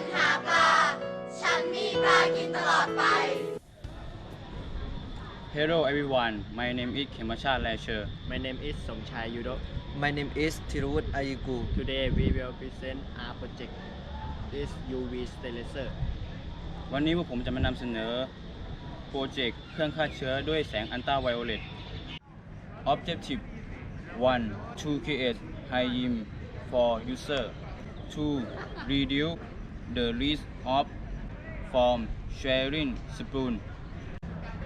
รหาปลา ฉันมีปลากินตลอดไป Hello everyone my name is Kemasha Lasher My name is Somchai Yudo. My name is Thiruvut Ayigu. Today we will present our project. This UV sterilizer. วันนี้พวกผมจะมานำเสนอ โปรเจกต์เครื่องฆ่าเชื้อด้วยแสงอันตราไวโอเลต Objective 1. To create hygiene for user 2. Reduce the risk of from sharing spoon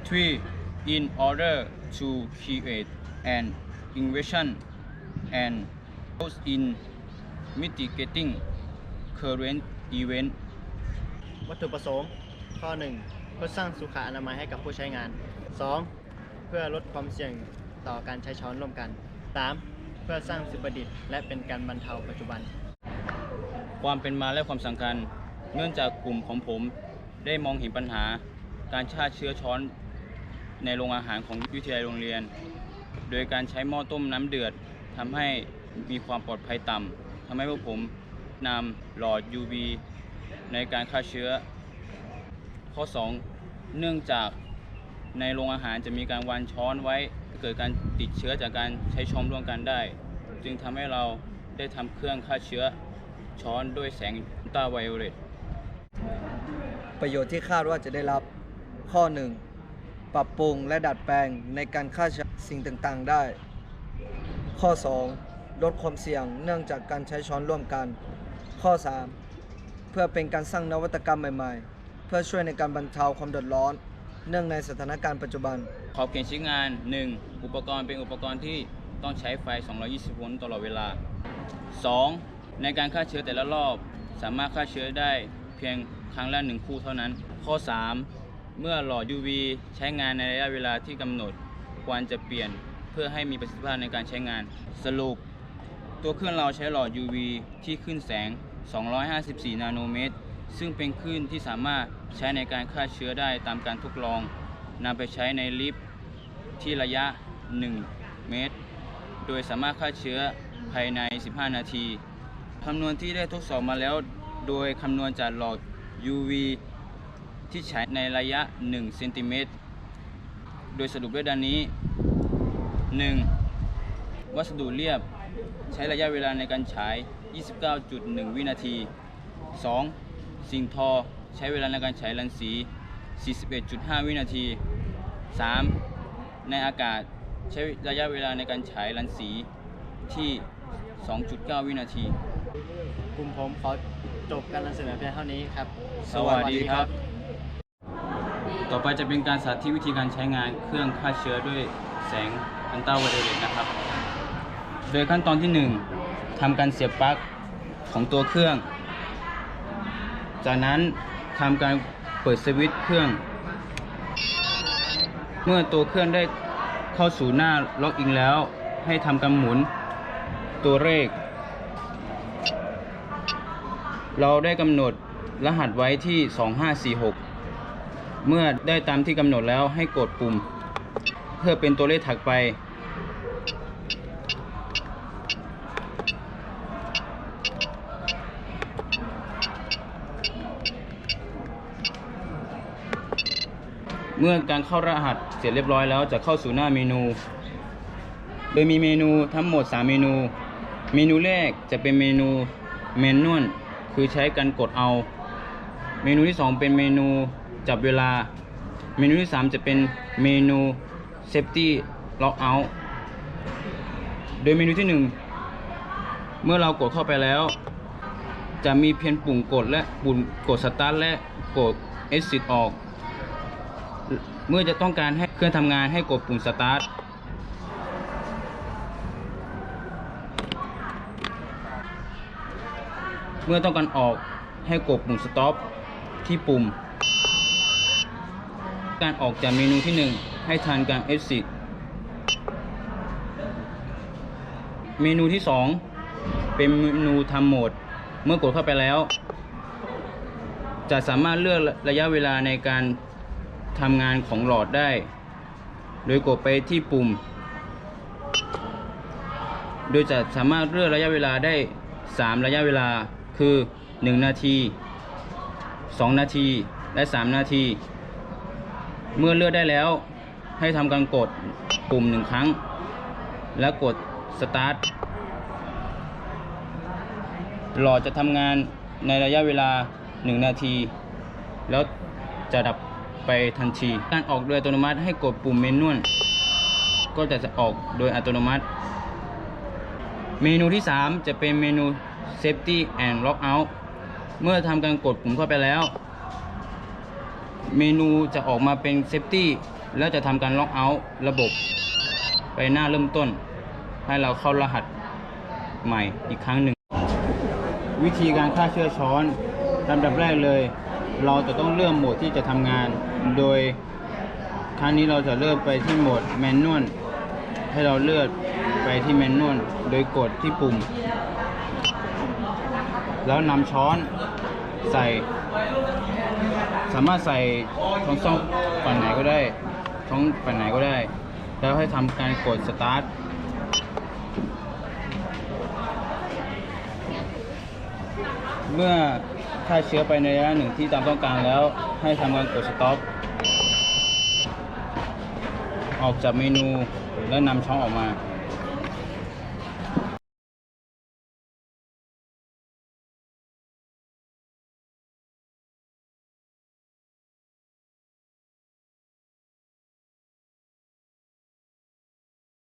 3. In order to create an innovation and use in mitigating current event วัตถุประสงค์ ข้อ 1 เพื่อสร้างสุขอนามัยให้กับผู้ใช้งาน 2. เพื่อลดความเสี่ยงต่อการใช้ช้อนร่วมกัน 3. เพื่อสร้างสิ่งประดิษฐ์และเป็นการบรรเทาปัจจุบัน ความเป็นมาและความสำคัญ เนื่องจากกลุ่มของผมได้มองเห็นปัญหาการฆ่าเชื้อช้อนในโรงอาหารของวิทยาลัยโรงเรียน โดยการใช้หม้อต้มน้ำเดือดทำให้มีความปลอดภัยต่ำทำให้พวกผมนำหลอด UV ในการฆ่าเชื้อ ข้อ 2 เนื่องจากในโรงอาหารจะมีการวางช้อนไว้เกิดการติดเชื้อจากการใช้ช้อนร่วมกันได้ จึงทำให้เราได้ทำเครื่องฆ่าเชื้อช้อนด้วยแสงอัลตราไวโอเลต ประโยชน์ที่คาดว่าจะได้รับข้อ 1. ปรับปรุงและดัดแปลงในการฆ่าเชื้อสิ่งต่างๆได้ ข้อ 2. ลดความเสี่ยงเนื่องจากการใช้ช้อนร่วมกัน ข้อ 3. เพื่อเป็นการสร้างนวัตกรรมใหม่ๆ เพื่อช่วยในการบรรเทาความเดือดร้อน เนื่องในสถานการณ์ปัจจุบัน ขอบเขตใช้งาน 1. อุปกรณ์เป็นอุปกรณ์ที่ต้องใช้ไฟ 220 โวลต์ตลอดเวลา 2. ในการฆ่าเชื้อแต่ละรอบ สามารถฆ่าเชื้อได้เพียง ครั้งละหนึ่งคู่เท่านั้น ข้อ 3. เมื่อหลอด UV ใช้งานในระยะเวลาที่กำหนด ควรจะเปลี่ยนเพื่อให้มีประสิทธิภาพในการใช้งาน สรุป ตัวเครื่องเราใช้หลอด UV ที่ขึ้นแสง 254 นาโนเมตร ซึ่งเป็นคลื่นที่สามารถใช้ในการฆ่าเชื้อได้ตามการทดลองนำไปใช้ในลิฟต์ที่ระยะ 1 เมตร โดยสามารถฆ่าเชื้อภายใน 15 นาทีคำนวณที่ได้ทดสอบมาแล้ว โดยคำนวณจากหลอด UV ที่ใช้ในระยะ1เซนติเมตรโดยสรุปด้วยดังนี้ 1. วัสดุเรียบใช้ระยะเวลาในการฉาย 29.1 วินาที 2. สิ่งทอใช้เวลาในการฉายรังสี 41.5 วินาที 3. ในอากาศใช้ระยะเวลาในการฉายรังสีที่ 2.9 วินาทีกลุ่มผมขอ จบการนำเสนอเพียงเท่านี้ครับ สวัสดีครับ ต่อไปจะเป็นการสาธิตวิธีการใช้งานเครื่องฆ่าเชื้อด้วยแสงอัลตราไวโอเลตนะครับ โดยขั้นตอนที่ 1ทำการเสียบปลั๊กของตัวเครื่อง จากนั้นทำการเปิดสวิตช์เครื่อง เมื่อตัวเครื่องได้เข้าสู่หน้าล็อกอินแล้ว ให้ทำการหมุนตัวเลข เราได้กำหนดรหัสไว้ที่ 2546 เมื่อได้ตามที่กำหนดแล้วให้กดปุ่ม เพื่อเป็นตัวเลขถัดไป เมื่อการเข้ารหัสเสร็จเรียบร้อยแล้วจะเข้าสู่หน้าเมนู โดยมีเมนูทั้งหมด 3 เมนู เมนูแรกจะเป็นเมนูเมนนวล คือใช้การกดเอา เมนูที่ 2 เป็นเมนูจับเวลา เมนูที่ 3 จะเป็นเมนู Safety Lockout โดยเมนูที่ 1 เมื่อเรากดเข้าไปแล้ว จะมีเพียงปุ่มกดและปุ่มกด Start และกด Exit ออก เมื่อจะต้องการให้เครื่องทำงานให้กดปุ่ม Start เมื่อต้องการออกให้กดปุ่ม Stop ที่ปุ่ม การออกจากเมนูที่ 1 ให้ทานการ Exit เมนูที่ 2 เป็นเมนูทำโหมด เมื่อกดเข้าไปแล้ว จะสามารถเลือกระยะเวลาในการทำงานของหลอดได้ โดยกดไปที่ปุ่ม โดยจะสามารถเลือกระยะเวลาได้ 3 ระยะเวลา คือ 1 นาที 2 นาที และ 3 นาที เมื่อเลือกได้แล้วให้ทำการกดปุ่มหนึ่งครั้ง แล้วกด start หลอดจะทำงานในระยะเวลา 1 นาที แล้วจะดับไปทันที การออกโดยอัตโนมัติให้กดปุ่มเมนวลก็จะออกโดยอัตโนมัติ เมนูที่ 3 จะเป็นเมนู Safety and Lockout เมื่อทำการกดปุ่มเข้าไปแล้ว เมนูจะออกมาเป็น Safety แล้วจะทำการ Lockout ระบบ ไปหน้าเริ่มต้น ให้เราเข้ารหัสใหม่อีกครั้งหนึ่ง วิธีการฆ่าเชื้อช้อนลำดับแรกเลย เราจะต้องเริ่มโหมดที่จะทำงาน โดยครั้งนี้เราจะเริ่มไปที่โหมดแมนนวลให้เราเลือกไปที่แมนนวลโดยกดที่ปุ่ม แล้วนำช้อนใส่ สามารถใส่ช่องซ่องฝั่งไหนก็ได้ช่องฝั่งไหนก็ได้ แล้วให้ทำการกดสตาร์ทเมื่อฆ่าเชื้อไปในระยะหนึ่งที่ตามต้องการแล้ว ให้ทำการกดสต็อปออกจากเมนูและนำช้อนออกมา